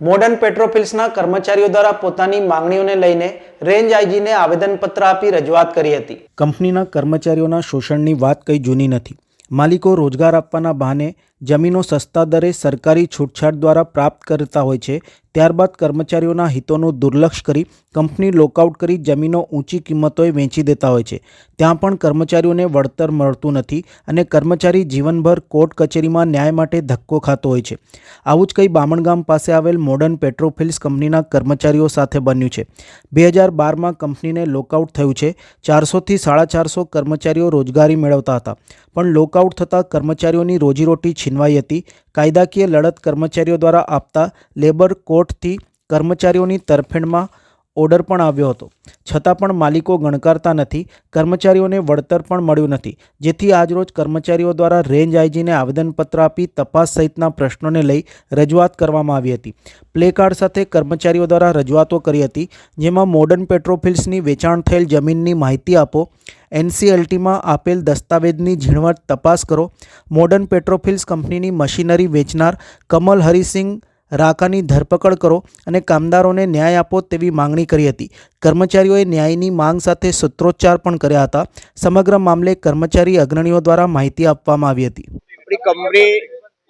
Modern પેટ્રોફિલ્સના કર્મચારીઓ દ્વારા પોતાની માંગણીઓને લઈને રેન્જ આઈજીને આવેદનપત્ર આપી રજૂઆત કરી હતી. કંપનીના કર્મચારીઓના શોષણની વાત કંઈ જૂની નથી. માલિકો રોજગાર આપવાના બહાને જમીનો સસ્તા દરે સરકારી છૂટછાટ દ્વારા પ્રાપ્ત કરતા હોય છે. ત્યારબાદ કર્મચારીઓના હિતોનું દુર્લક્ષ કરી કંપની લોકઆઉટ કરી જમીનો ઊંચી કિંમતોએ વેચી દેતા હોય છે. ત્યાં પણ કર્મચારીઓને વળતર મળતું નથી અને કર્મચારી જીવનભર કોર્ટ કચેરીમાં ન્યાય માટે ધક્કો ખાતો હોય છે. આવું જ કંઈ બામણગામ પાસે આવેલ મોડર્ન પેટ્રોફિલ્સ કંપનીના કર્મચારીઓ સાથે બન્યું છે. બે હજાર બારમાં કંપનીને લોકઆઉટ થયું છે. ચારસોથી સાડા ચારસો કર્મચારીઓ રોજગારી મેળવતા હતા. પણ લોકઆઉટ થતાં કર્મચારીઓની રોજીરોટી છીનવાઈ હતી. કાયદાકીય લડત કર્મચારીઓ દ્વારા આપતા લેબર કોર્ટથી કર્મચારીઓની તરફેણમાં ઓર્ડર પણ આવ્યો હતો. છતાં પણ માલિકો ગણકારતા નથી, કર્મચારીઓને વળતર પણ મળ્યું નથી. જેથી આજરોજ કર્મચારીઓ દ્વારા રેન્જ આઈજીને આવેદનપત્ર આપી તપાસ સહિતના પ્રશ્નોને લઈ રજૂઆત કરવામાં આવી હતી. પ્લે કાર્ડ સાથે કર્મચારીઓ દ્વારા રજૂઆતો કરી હતી, જેમાં મોડર્ન પેટ્રોફિલ્સની વેચાણ થયેલ જમીનની માહિતી આપો, એનસીએલટીમાં આપેલ દસ્તાવેજની ઝીણવટ તપાસ કરો, મોડર્ન પેટ્રોફિલ્સ કંપનીની મશીનરી વેચનાર કમલ હરિસિંગ રાકાની ધરપકડ કરો અને કામદારોને ન્યાય આપો તેવી માંગણી કરી હતી. કર્મચારીઓએ ન્યાયની માંગ સાથે સૂત્રોચ્ચાર પણ કર્યા હતા. સમગ્ર મામલે કર્મચારી અગ્રણીઓ દ્વારા માહિતી આપવામાં આવી હતી. આપણી કંપની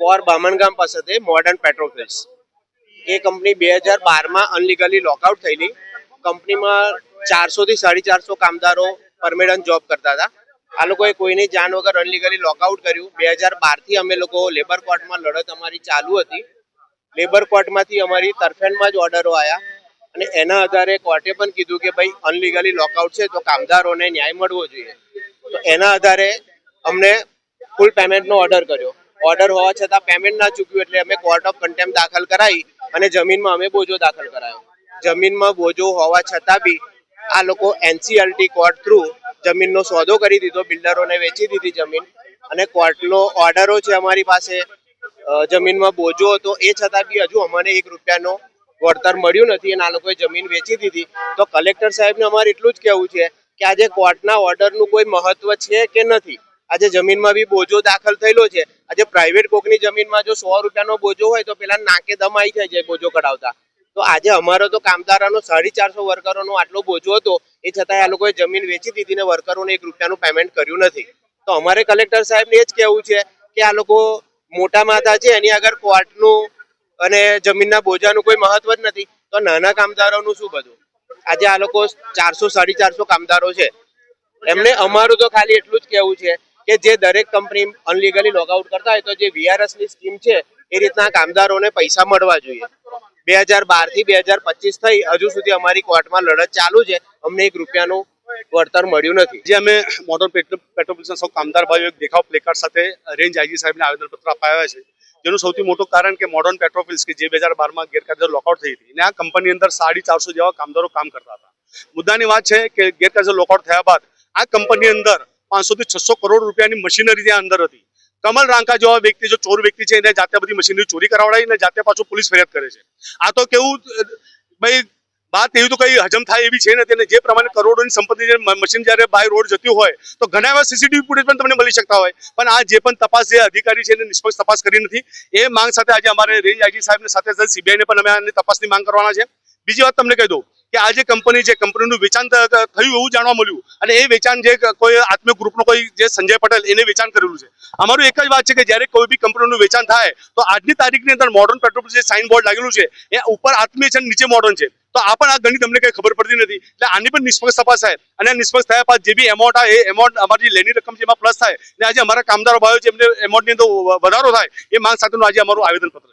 વોર બામણગામ પાસે હતી મોડર્ન પેટ્રોફિલ્સ એ કંપની બે હજાર બારમાં અનલીગલી લોકઆઉટ થયેલી. કંપનીમાં ચારસોથી સાડી ચારસો કામદારો પરમેનન્ટ જોબ કરતા હતા. આ લોકોએ કોઈની જાણ વગર અનલીગલી લોકઆઉટ કર્યું. બે હજાર બારથી અમે લોકો લેબર કોર્ટમાં લડત અમારી ચાલુ હતી. લેબર કોર્ટમાંથી અમારી તરફેણમાં જ ઓર્ડરો આવ્યા અને એના આધારે કોર્ટે પણ કીધું કે ભાઈ, અનલીગલી લોકઆઉટ છે, તો કામદારોને ન્યાય મળવો જોઈએ. તો એના આધારે અમને ફૂલ પેમેન્ટનો ઓર્ડર કર્યો. ઓર્ડર હોવા છતાં પેમેન્ટ ના ચૂક્યું એટલે અમે કોર્ટ ઓફ કન્ટેમ્પ દાખલ કરાવી અને જમીનમાં અમે બોજો દાખલ કરાયો. જમીનમાં બોજો હોવા છતાં બી આ લોકો એનસીએલટી કોર્ટ થ્રુ જમીનનો સોદો કરી દીધો બિલ્ડરોને વેચી દીધી જમીન અને કોર્ટનો ઓર્ડરો છે અમારી પાસે. જમીનમાં બોજો હતો, એ છતાં બી હજુ અમને એક રૂપિયાનો વળતર મળ્યું નથી અને આ લોકોએ જમીન વેચી દીધી. તો કલેક્ટર સાહેબને અમારે એટલું જ કહેવું છે કે આજે કોર્ટના ઓર્ડરનું કોઈ મહત્વ છે કે નથી? આજે જમીનમાં બી બોજો દાખલ થયેલો છે. આજે પ્રાઇવેટ કોકની જમીનમાં જો સો રૂપિયાનો બોજો હોય તો પેલા નાકે દમ આવી જાય છે બોજો કઢાવતા. તો આજે અમારો તો કામદારોનો સાડી ચારસો વર્કરોનો આટલો બોજો હતો, એ છતાંય આ લોકોએ જમીન વેચી દીધી ને વર્કરોને એક રૂપિયાનું પેમેન્ટ કર્યું નથી. તો અમારે કલેક્ટર સાહેબને એ જ કહેવું છે કે આ લોકો મોટા માથા છે એની આગળ કોર્ટનું અને જમીનના બોજાનું કોઈ મહત્વ જ નથી. તો નાના કામદારોનું શું બધું? આજે આ લોકો ચારસો, સાડી ચારસો કામદારો છે. એમને અમારું તો ખાલી એટલું જ કહેવું છે કે જે દરેક કંપની અનલીગલી લોગઆઉટ કરતા હોય તો જે વીઆરએસની સ્કીમ છે, એ રીતના કામદારોને પૈસા મળવા જોઈએ. બે હજાર બારથી બે હજાર પચીસ થઈ, હજુ સુધી અમારી કોર્ટમાં લડત ચાલુ છે. અમને એક રૂપિયાનું વળતર મળ્યું નથી. જે અમે મોડર્ન પેટ્રોપોલિસના સૌ કામદાર ભાઈઓ એક દેખાવ પ્લેકાર્ડ સાથે રેન્જ આઈજી સાહેબને આવેદનપત્ર અપાયા છે. જેનું સૌથી મોટું કારણ કે મોડર્ન પેટ્રોફિલ્સ કે જે બે હજાર બારમાં ગેરકાયદેસર લોકઆઉટ થઈ હતી અને આ કંપની અંદર સાડી ચારસો જેવા કામદારો કામ કરતા હતા. મુદ્દાની વાત છે કે ગેરકાયદેસર લોકઆઉટ થયા બાદ આ કંપની અંદર પાંચસો થી છસો કરોડ રૂપિયાની મશીનરી ત્યાં અંદર હતી. કમલ રાંકા જેવા વ્યક્તિ જો ચોર વ્યક્તિ છે, એને જાતે બધી મશીનરી ચોરી કરાવડાવી અને જાતે પાછું પોલીસ ફરિયાદ કરે છે. આ તો કેવું ભાઈ વાત એવી તો કઈ હજમ થાય એવી છે નથી. અને જે પ્રમાણે કરોડોની સંપત્તિ મશીન જ્યારે બાય રોડ જતી હોય, તો ઘણા એવા સીસીટીવી ફૂટેજ પણ તમને મળી શકતા હોય. પણ આ જે પણ તપાસ જે અધિકારી છે એને નિષ્પક્ષ તપાસ કરી નથી. એ માંગ સાથે આજે અમારે રેન્જ આઈજી સાહેબને સાથે સાથે સીબીઆઈને પણ અમે આની તપાસની માંગ કરવાના છે. બીજી વાત તમને કહી દઉં. કે આ જે કંપની છે કંપનીનું વેચાણ થયું એવું જાણવા મળ્યું. અને એ વેચાણ જે કોઈ આત્મીય ગ્રુપનો કોઈ જે સંજય પટેલ, એને વેચાણ કરેલું છે. અમારું એક જ વાત છે કે જ્યારે કોઈ બી કંપનીનું વેચાણ થાય, તો આજની તારીખની અંદર મોડર્ન પેટ્રોલ જે સાઇન બોર્ડ લાગેલું છે, એ ઉપર આત્મીય છે નીચે મોડર્ન છે. તો આ પણ આ ગણિત અમને કઈ ખબર પડતી નથી. એટલે આની પણ નિષ્પક્ષ તપાસ થાય. અને નિષ્પક્ષ થયા બાદ જે બી એમાઉન્ટ આવે એ એમાઉન્ટ અમારી લેની રકમ છે, એમાં પ્લસ થાય. અને આજે અમારા કામદારો ભાઈઓ છે, એમને એમાઉન્ટની અંદર વધારો થાય. એ માંગ સાથેનું આજે અમારું આવેદન પત્ર છે.